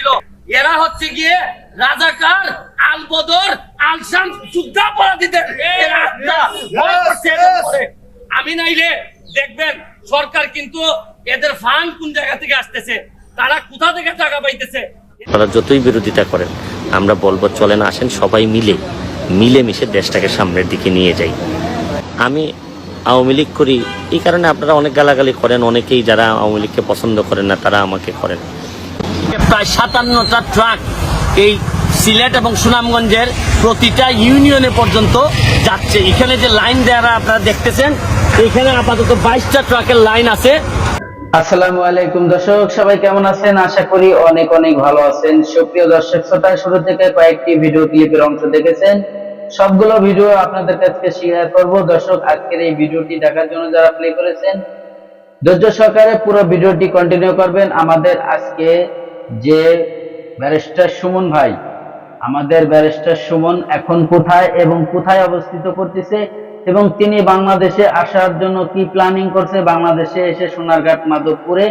নিয়েছিল এরা হচ্ছে গিয়ে রাজাকার আল বদর আলসাম যুদ্ধাপরাধীদের এরা একটা ভয় করছে এদের উপরে। আমি নাইলে দেখবেন সরকার কিন্তু এদের ফান্ড কোন জায়গা থেকে আসতেছে? তারা কোথা থেকে টাকা পাইতেছে? আপনারা যতই বিরোধিতা করেন আমরা বলব চলেন আসেন সবাই মিলে মিলেমিশে দেশটাকে সামনের দিকে নিয়ে যাই। আমি আওয়ামী লীগ করি এই কারণে আপনারা অনেক গালাগালি করেন অনেকেই যারা আওয়ামী লীগকে পছন্দ করেন না তারা আমাকে করেন। প্রায় সাতান্নটা ট্রাক এই সিলেট এবং সুনামগঞ্জের প্রতিটা ইউনিয়নে পর্যন্ত যাচ্ছে। এখানে যে লাইন দেওয়া আপনারা দেখতেছেন, এখানে আপাতত বাইশটা ট্রাকের লাইন আছে। আসসালামু আলাইকুম দর্শক, সবাই কেমন আছেন? আশা করি অনেক অনেক ভালো আছেন। সুপ্রিয় দর্শক শ্রোতা, শুরু থেকে কয়েকটি ভিডিও ক্লিপের অংশ দেখেছেন। সবগুলো ভিডিও আপনাদের কাছে শেয়ার করব। দর্শক, আজকের এই ভিডিওটি দেখার জন্য যারা প্লে করেছেন, ধৈর্য সহকারে পুরো ভিডিওটি কন্টিনিউ করবেন। আমাদের আজকে যে ব্যারিস্টার সুমন ভাই, আমাদের ব্যারিস্টার সুমন এখন কোথায় এবং কোথায় অবস্থিত করতেছে এবং তিনি বাংলাদেশে আসার জন্য কি প্ল্যানিং করছে? বাংলাদেশে এসে সোনারঘাট মাধবপুরে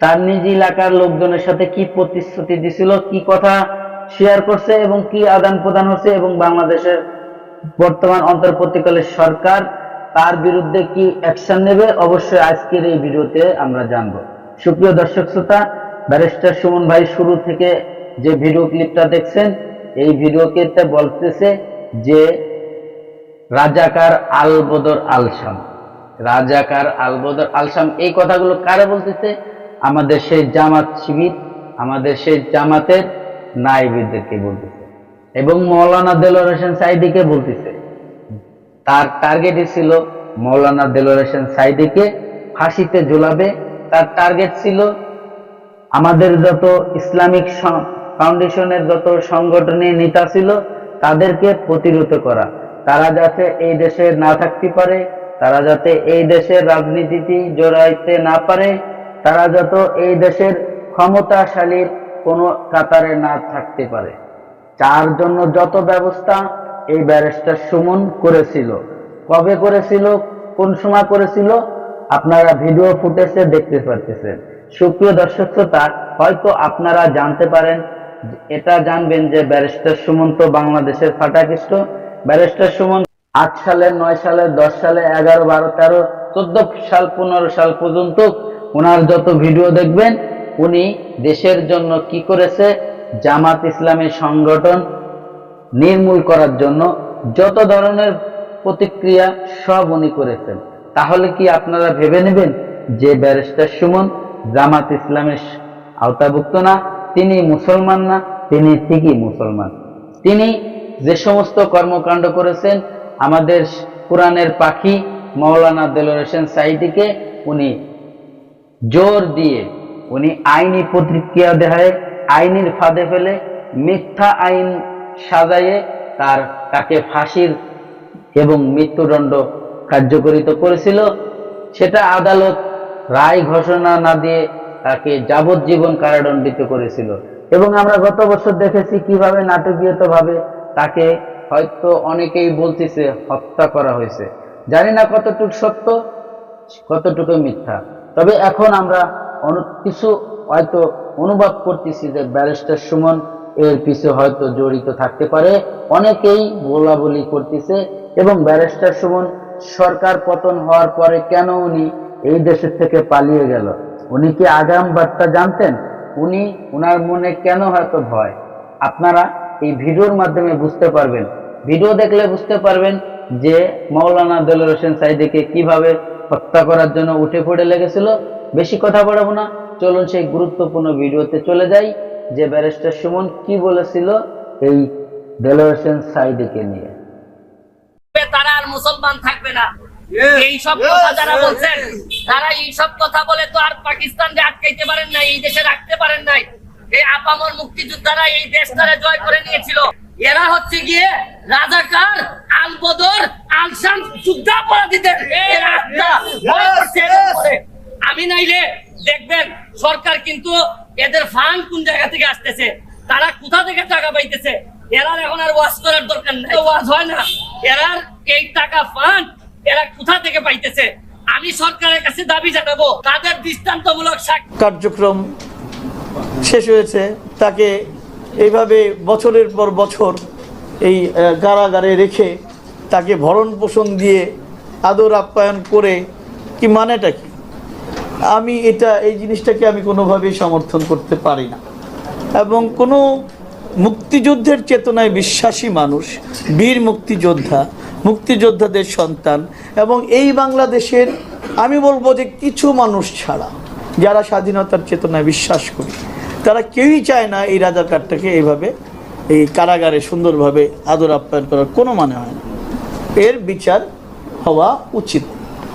তার নিজ এলাকার লোকজনের সাথে কি প্রতিশ্রুতি দিছিল, কি কথা শেয়ার করছে এবং কি আদান প্রদান হচ্ছে এবং বাংলাদেশের বর্তমান অন্তর্বর্তীকালের সরকার তার বিরুদ্ধে কি অ্যাকশন নেবে? অবশ্যই আজকের এই ভিডিওতে আমরা জানব। সুপ্রিয় দর্শক, শ্রোতা ব্যারিস্টার সুমন ভাই শুরু থেকে যে ভিডিও ক্লিপটা দেখছেন, এই ভিডিও ক্লিপটা বলতেছে যে রাজাকার আলবদর আলসাম রাজাকার আল বদর আলসাম এই কথাগুলো কারে বলতেছে? আমাদের সেই জামাত শিবির, আমাদের সেই জামাতের নাইবিদদেরকে বলতেছে এবং মৌলানা দেলোয়ার হোসেন সাইদিকে বলতেছে। তার টার্গেটই ছিল মৌলানা দেলোয়ার হোসেন সাইদিকে ফাঁসিতে ঝুলাবে। তার টার্গেট ছিল আমাদের যত ইসলামিক ফাউন্ডেশনের যত সংগঠনের নেতা ছিল, তাদেরকে প্রতিরোধ করা। তারা যাতে এই দেশে না থাকতে পারে, তারা যাতে এই দেশের রাজনীতিতে জড়াইতে না পারে, তারা যত এই দেশের ক্ষমতাশালীর কোনো কাতারে না থাকতে পারে। যার জন্য যত ব্যবস্থা এই ব্যারিস্টার সুমন করেছিল। কবে করেছিল? কোন সময় করেছিল? আপনারা ভিডিও ফুটেজে দেখতে পারতেছেন। সুপ্রিয় দর্শক শ্রোতা, হয়তো আপনারা জানতে পারেন, এটা জানবেন যে ব্যারিস্টার সুমন তো বাংলাদেশের ফাটাকৃষ্ট। ব্যারিস্টার সুমন আট সালে, নয় সালে, দশ সালে, এগারো, বারো, তেরো, চোদ্দ সাল, পনেরো সাল পর্যন্ত ওনার যত ভিডিও দেখবেন, উনি দেশের জন্য কি করেছে? জামাত ইসলামী সংগঠন নির্মূল করার জন্য যত ধরনের প্রতিক্রিয়া সব উনি করেছেন। তাহলে কি আপনারা ভেবে নেবেন যে ব্যারিস্টার সুমন জামাত ইসলামের আওতাভুক্ত না, তিনি মুসলমান না, তিনি ঠিকই মুসলমান। তিনি যে সমস্ত কর্মকাণ্ড করেছেন, আমাদের কোরআনের পাখি মৌলানা দেলোয়ার হোসেন সাইদিকে উনি জোর দিয়ে, উনি আইনি প্রতিক্রিয়া দেখায়, আইনের ফাঁদে ফেলে, মিথ্যা আইন সাজাইয়ে তার তাকে ফাঁসির এবং মৃত্যুদণ্ড কার্যকরিত করেছিল, সেটা আদালত রায় ঘোষণা না দিয়ে তাকে যাবজ্জীবন কারাদণ্ডিত করেছিল। এবং আমরা গত বছর দেখেছি কীভাবে নাটকীয়ভাবে তাকে হয়তো অনেকেই বলতেছে হত্যা করা হয়েছে। জানি না কতটুকু সত্য, কতটুকু মিথ্যা। তবে এখন আমরা কিছু হয়তো অনুভব করতেছি যে ব্যারিস্টার সুমন এর পিছে হয়তো জড়িত থাকতে পারে। অনেকেই বলা বলি করতেছে এবং ব্যারিস্টার সুমন সরকার পতন হওয়ার পরে কেন উনি এই দেশের থেকে পালিয়ে গেল। উনি কি আগাম বার্তা জানতেন? উনি উনার মনে কেন হয়তো ভয়? আপনারা এই ভিডিওর মাধ্যমে বুঝতে পারবেন। ভিডিও দেখলে বুঝতে পারবেন যে মৌলানা দেলোয়ার হোসেন সাইদিকে কীভাবে হত্যা করার জন্য উঠে পড়ে লেগেছিল। বেশি কথা বাড়াবো না। চলুন সেই গুরুত্বপূর্ণ ভিডিওতে চলে যাই, যে ব্যারিস্টার সুমন কি বলেছিল এই দেলোয়ার হোসেন সাইদিকে নিয়ে। তারা আর মুসলমান থাকবে না। এই সব কথা যারা বলছেন তারা এই সব কথা বলে তো আর পাকিস্তানকে আটকাইতে পারেন নাই এই দেশে রাখতে পারেন নাই। এই আপামর মুক্তিযোদ্ধারা এই দেশ তারা জয় করে নিয়েছিল। এরা হচ্ছে গিয়ে রাজাকার আল বদর যুদ্ধাপরাধীদের এরা। আমি নাইলে দেখবেন সরকার কিন্তু এদের ফান্ড কোন জায়গা থেকে আসতেছে? তারা কোথা থেকে টাকা পাইতেছে? এরার এখন আর ওয়াজ করার দরকার নাই। ওয়াজ হয় না। এরার এই টাকা ফান্ড এরা কোথা থেকে পাইতেছে? আমি সরকারের কাছে দাবি জানাব। তাদের দৃষ্টান্তমূলক কার্যক্রম শেষ হয়েছে। তাকে এইভাবে বছরের পর বছর এই কারাগারে রেখে তাকে ভরণ পোষণ দিয়ে আদর আপ্যায়ন করে, কি মানেটা কি? আমি এটা, এই জিনিসটাকে আমি কোনোভাবেই সমর্থন করতে পারি না। এবং কোনো মুক্তিযুদ্ধের চেতনায় বিশ্বাসী মানুষ, বীর মুক্তিযোদ্ধা মুক্তিযোদ্ধাদের সন্তান এবং এই বাংলাদেশের, আমি বলব যে কিছু মানুষ ছাড়া, যারা স্বাধীনতার চেতনায় বিশ্বাস করি, তারা কেউই চায় না এই রাজাকারটাকে এইভাবে এই কারাগারে সুন্দরভাবে আদর আপ্যায়ন করার, কোনো মানে হয় না। এর বিচার হওয়া উচিত।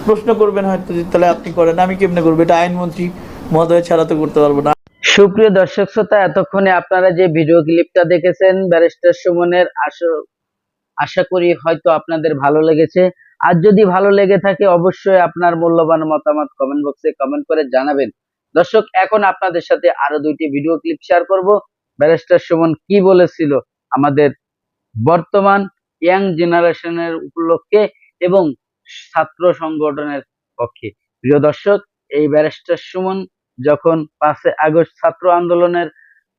প্রশ্ন করবেন হয়তো যে, তাহলে আপনি করেন, আমি কেমনে করব? এটা আইনমন্ত্রী মহোদয় ছাড়া তো করতে পারব না। সুপ্রিয় দর্শক শ্রোতা, এতক্ষণে আপনারা যে ভিডিও ক্লিপটা দেখেছেন, ব্যারিস্টার সুমনের আশা আশা করি হয়তো আপনাদের ভালো লেগেছে। আর যদি ভালো লেগে থাকে, অবশ্যই আপনার মূল্যবান মতামত কমেন্ট বক্সে কমেন্ট করে জানাবেন। দর্শক, এখন আপনাদের সাথে আরও দুইটি ভিডিও ক্লিপ শেয়ার করব। ব্যারিস্টার সুমন কি বলেছিল আমাদের বর্তমান ইয়াং জেনারেশনের উপলক্ষে এবং ছাত্র সংগঠনের পক্ষে। প্রিয় দর্শক, এই ব্যারিস্টার সুমন যখন পাঁচে আগস্ট ছাত্র আন্দোলনের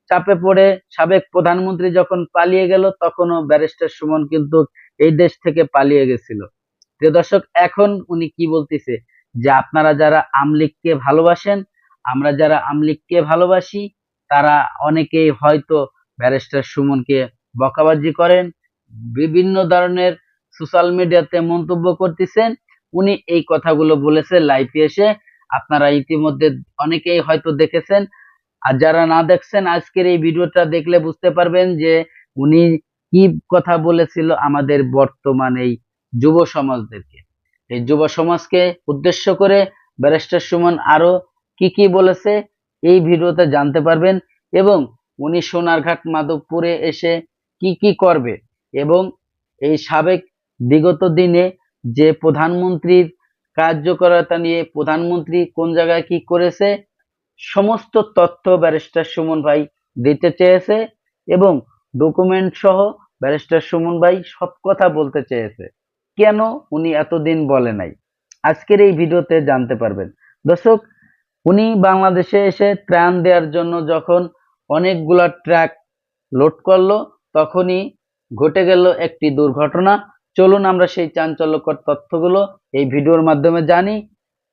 চাপে পড়ে সাবেক প্রধানমন্ত্রী যখন পালিয়ে গেল, তখনও ব্যারিস্টার সুমন কিন্তু এই দেশ থেকে পালিয়ে গেছিল। প্রিয় দর্শক, এখন উনি কি বলতেছে? যে আপনারা যারা আমলিগকে ভালোবাসেন, আমরা যারা আমলিগকে ভালোবাসি, তারা অনেকেই হয়তো ব্যারিস্টার সুমনকে বকাবাজি করেন, বিভিন্ন ধরনের সোশ্যাল মিডিয়াতে মন্তব্য করতেছেন। উনি এই কথাগুলো বলেছে লাইভে এসে। আপনারা ইতিমধ্যে অনেকেই হয়তো দেখেছেন আর যারা না দেখছেন, আজকের এই ভিডিওটা দেখলে বুঝতে পারবেন যে উনি কি কথা বলেছিল আমাদের বর্তমান এই যুব সমাজদেরকে। এই যুব সমাজকে উদ্দেশ্য করে ব্যারিস্টার সুমন আরও কি কি বলেছে এই ভিডিওতে জানতে পারবেন এবং উনি সোনারঘাট মাধবপুরে এসে কি কি করবে এবং এই সাবেক বিগত দিনে যে প্রধানমন্ত্রীর কার্যকরতা নিয়ে প্রধানমন্ত্রী কোন জায়গায় কি করেছে সমস্ত তথ্য ব্যারিস্টার সুমন ভাই দিতে চেয়েছে এবং ডকুমেন্ট সহ ব্যারিস্টার সুমন ভাই সব কথা বলতে চেয়েছে। কেন উনি এতদিন বলে নাই? আজকের এই ভিডিওতে জানতে পারবেন। দর্শক, উনি বাংলাদেশে এসে ত্রাণ দেওয়ার জন্য যখন অনেকগুলা ট্রাক লোড করল, তখনই ঘটে গেল একটি দুর্ঘটনা। চলুন আমরা সেই চাঞ্চল্যকর তথ্যগুলো এই ভিডিওর মাধ্যমে জানি।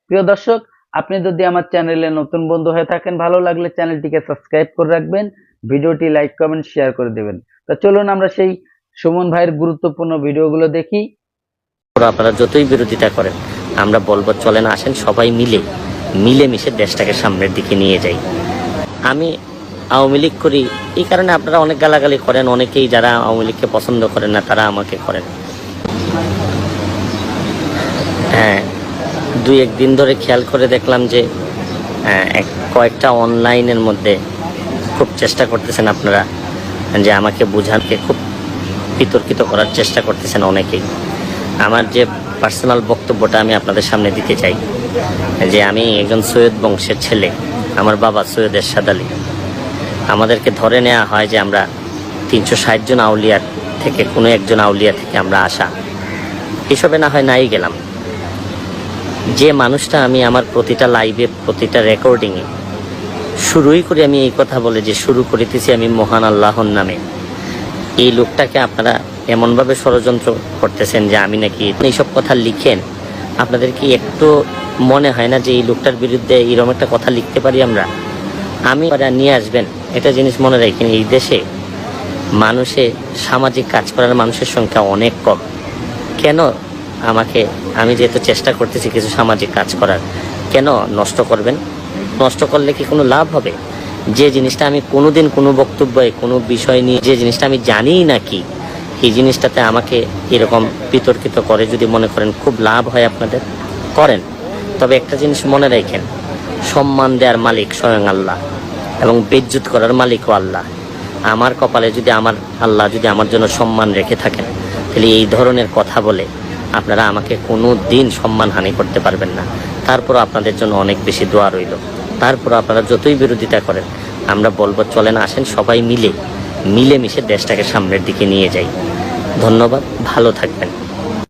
প্রিয় দর্শক আপনি যদি আমার চ্যানেলে নতুন বন্ধু হয়ে থাকেন, ভালো লাগলে চ্যানেলটিকে সাবস্ক্রাইব করে রাখবেন, ভিডিওটি লাইক, কমেন্ট, শেয়ার করে দেবেন। তো চলুন আমরা সেই সুমন ভাইয়ের গুরুত্বপূর্ণ ভিডিওগুলো দেখি। আপনারা যতই বিরোধিতা করেন, আমরা বলব চলেন আসেন সবাই মিলে, মিলেমিশে দেশটাকে সামনের দিকে নিয়ে যাই। আমি আওয়ামী লীগ করি, এই কারণে আপনারা অনেক গালাগালি করেন, অনেকেই যারা আওয়ামী লীগকে পছন্দ করেন না, তারা আমাকে করেন। দুই একদিন ধরে খেয়াল করে দেখলাম যে কয়েকটা অনলাইনের মধ্যে খুব চেষ্টা করতেছেন আপনারা, যে আমাকে বোঝানকে খুব বিতর্কিত করার চেষ্টা করতেছেন অনেকেই। আমার যে পার্সোনাল বক্তব্যটা আমি আপনাদের সামনে দিতে চাই, যে আমি একজন সৈয়দ বংশের ছেলে, আমার বাবা সৈয়দ এরশাদ আলী। আমাদেরকে ধরে নেওয়া হয় যে আমরা তিনশো ষাট জন আউলিয়ার থেকে কোনো একজন আউলিয়া থেকে আমরা আসা। এসবে না হয় নাই গেলাম। যে মানুষটা আমি আমার প্রতিটা লাইভে প্রতিটা রেকর্ডিংয়ে শুরুই করে আমি এই কথা বলে যে শুরু করিতেছি আমি মহান আল্লাহর নামে। এই লোকটাকে আপনারা এমনভাবে ষড়যন্ত্র করতেছেন যে আমি নাকি এইসব কথা লিখেন। আপনাদের কি একটু মনে হয় না যে এই লোকটার বিরুদ্ধে এরকম একটা কথা লিখতে পারি আমরা? আমি ওরা নিয়ে আসবেন। এটা জিনিস মনে রাখেন, এই দেশে মানুষে সামাজিক কাজ করার মানুষের সংখ্যা অনেক কম। কেন? আমাকে আমি যেহেতু চেষ্টা করতেছি কিছু সামাজিক কাজ করার, কেন নষ্ট করবেন? নষ্ট করলে কি কোনো লাভ হবে? যে জিনিসটা আমি কোনোদিন কোনো বক্তব্যে, কোনো বিষয় নিয়ে যে জিনিসটা আমি জানিই না কি, এই জিনিসটাতে আমাকে এরকম বিতর্কিত করে যদি মনে করেন খুব লাভ হয় আপনাদের, করেন। তবে একটা জিনিস মনে রাখেন, সম্মান দেওয়ার মালিক স্বয়ং আল্লাহ এবং বেজ্জুত করার মালিকও আল্লাহ। আমার কপালে যদি আমার আল্লাহ যদি আমার জন্য সম্মান রেখে থাকেন, তাহলে এই ধরনের কথা বলে আপনারা আমাকে কোনো দিন সম্মানহানি করতে পারবেন না। তারপর আপনাদের জন্য অনেক বেশি দোয়া রইল। তারপর আপনারা যতই বিরোধিতা করেন, আমরা বলব, চলেন, আসেন সবাই মিলে, মিলেমিশে দেশটাকে সামনের দিকে নিয়ে যাই। ধন্যবাদ, ভালো থাকবেন।